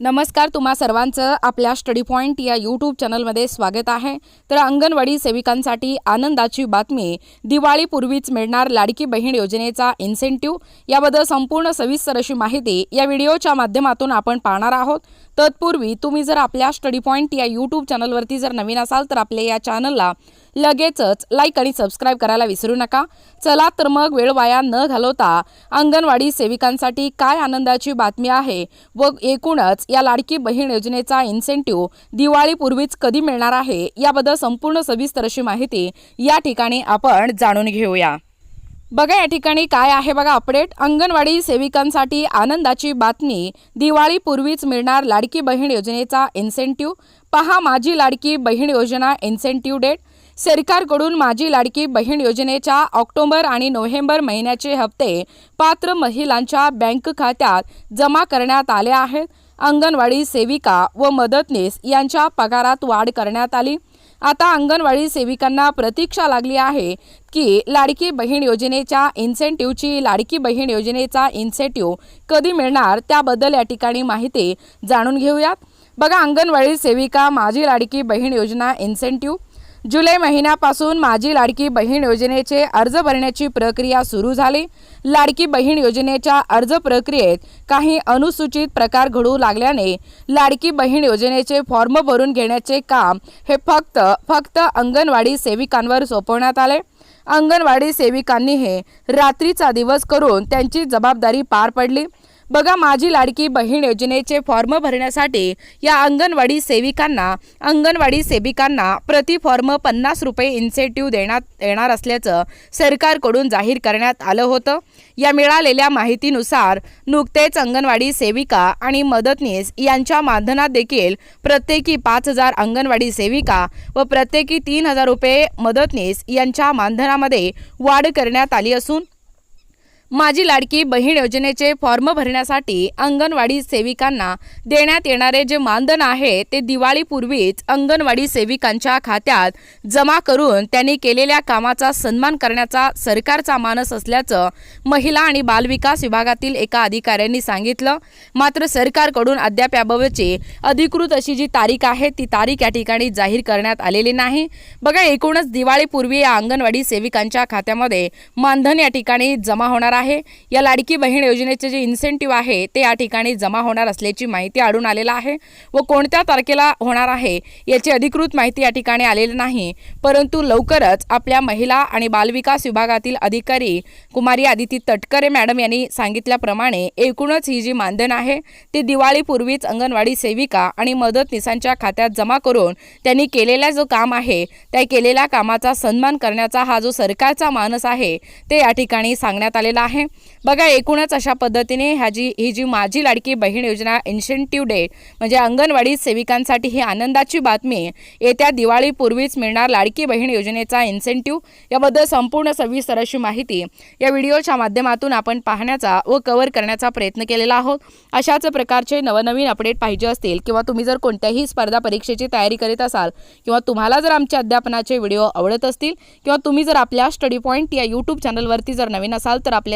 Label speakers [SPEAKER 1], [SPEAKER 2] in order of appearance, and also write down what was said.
[SPEAKER 1] नमस्कार तुम्हा सर्वांचं आपल्या स्टडी पॉईंट या यूट्यूब चॅनलमध्ये स्वागत आहे. तर अंगणवाडी सेविकांसाठी आनंदाची बातमी दिवाळीपूर्वीच मिळणार लाडकी बहीण योजनेचा इन्सेंटिव्ह याबद्दल संपूर्ण सविस्तर अशी माहिती या व्हिडिओच्या माध्यमातून आपण पाहणार आहोत. तत्पूर्वी तुम्ही जर आपल्या स्टडी पॉईंट या यूट्यूब चॅनलवरती जर नवीन असाल तर आपल्या या चॅनलला लगेचच लाईक आणि सबस्क्राईब करायला विसरू नका. चला तर मग वेळ वाया न घालवता अंगणवाडी सेविकांसाठी काय आनंदाची बातमी आहे व एकूणच या लाडकी बहीण योजनेचा इन्सेंटिव्ह दिवाळीपूर्वीच कधी मिळणार आहे याबद्दल संपूर्ण सविस्तर अशी माहिती या ठिकाणी आपण जाणून घेऊया. बघा या ठिकाणी काय आहे बघा अपडेट अंगणवाडी सेविकांसाठी आनंदाची बातमी दिवाळीपूर्वीच मिळणार लाडकी बहीण योजनेचा इन्सेंटिव्ह पहा माझी लाडकी बहीण योजना इन्सेंटिव्ह डेट सरकारकडून माझी लाडकी बहीण योजनेच्या ऑक्टोबर आणि नोव्हेंबर महिन्याचे हप्ते पात्र महिलांच्या बँक खात्यात जमा करण्यात आले आहेत. अंगणवाडी सेविका व मदतनीस यांच्या पगारात वाढ करण्यात आली. आता अंगणवाडी सेविकांना प्रतीक्षा लागली आहे की लाडकी बहीण योजनेच्या इन्सेंटिव्हची लाडकी बहीण योजनेचा इन्सेंटिव्ह कधी मिळणार त्याबद्दल या ठिकाणी माहिती जाणून घेऊयात. बघा अंगणवाडी सेविका माझी लाडकी बहीण योजना इन्सेंटिव्ह. जुलै महिन्यापासून माझी लाडकी बहीण योजनेचे अर्ज भरण्याची प्रक्रिया सुरू झाली. लाडकी बहीण योजनेच्या अर्ज प्रक्रियेत काही अनुसूचित प्रकार घडू लागल्याने लाडकी बहीण योजनेचे फॉर्म भरून घेण्याचे काम हे फक्त फक्त अंगणवाडी सेविकांवर सोपवण्यात आले. अंगणवाडी सेविकांनी हे रात्रीचा दिवस करून त्यांची जबाबदारी पार पडली. बघा माझी लाडकी बहीण योजनेचे फॉर्म भरण्यासाठी या अंगणवाडी सेविकांना अंगणवाडी सेविकांना प्रति फॉर्म पन्नास रुपये इन्सेंटिव्ह देण्यात येणार असल्याचं सरकारकडून जाहीर करण्यात आलं होतं. या मिळालेल्या माहितीनुसार नुकतेच अंगणवाडी सेविका आणि मदतनीस यांच्या मानधनात देखील प्रत्येकी पाच हजार अंगणवाडी सेविका व प्रत्येकी तीन हजार रुपये मदतनीस यांच्या मानधनामध्ये वाढ करण्यात आली असून माझी लाडकी बहीण योजनेचे फॉर्म भरण्यासाठी अंगणवाडी सेविकांना देण्यात येणारे जे मानधन आहे ते दिवाळीपूर्वीच अंगणवाडी सेविकांच्या खात्यात जमा करून त्यांनी केलेल्या कामाचा सन्मान करण्याचा सरकारचा मानस असल्याचं महिला आणि बालविकास विभागातील एका अधिकाऱ्यांनी सांगितलं. मात्र सरकारकडून अद्याप याबाबतची अधिकृत अशी जी तारीख आहे ती तारीख या ठिकाणी जाहीर करण्यात आलेली नाही. बघा एकूणच दिवाळीपूर्वी या अंगणवाडी सेविकांच्या खात्यामध्ये मानधन या ठिकाणी जमा होणार आहे. या लाडकी बहीण योजनेचे जे इन्सेंटिव्ह आहे ते या ठिकाणी जमा होणार असल्याची माहिती आढळून आलेला आहे व कोणत्या तारखेला होणार आहे याची अधिकृत माहिती या ठिकाणी आलेली नाही. परंतु लवकरच आपल्या महिला आणि बालविकास विभागातील अधिकारी कुमारी आदिती तटकरे मॅडम यांनी सांगितल्याप्रमाणे एकूणच ही जी मानधन आहे ती दिवाळीपूर्वीच अंगणवाडी सेविका आणि मदतनीसांच्या खात्यात जमा करून त्यांनी केलेला जो काम आहे त्या केलेल्या कामाचा सन्मान करण्याचा हा जो सरकारचा मानस आहे ते या ठिकाणी सांगण्यात आलेला आहे. बघा एकूणच अशा पद्धतीने ह्या जी ही जी माझी लाडकी बहीण योजना इन्सेंटिव्ह डे म्हणजे अंगणवाडी सेविकांसाठी ही आनंदाची बातमी येत्या दिवाळीपूर्वीच मिळणार लाडकी बहीण योजनेचा इन्सेंटिव्ह याबद्दल संपूर्ण सविस्तर अशी माहिती या व्हिडिओच्या माध्यमातून आपण पाहण्याचा व कव्हर करण्याचा प्रयत्न केलेला आहोत. अशाच प्रकारचे नवनवीन अपडेट पाहिजे असतील किंवा तुम्ही जर कोणत्याही स्पर्धा परीक्षेची तयारी करीत असाल किंवा तुम्हाला जर आमच्या अध्यापनाचे व्हिडिओ आवडत असतील किंवा तुम्ही जर आपल्या स्टडी पॉईंट या यूट्यूब चॅनलवरती जर नवीन असाल तर आपल्या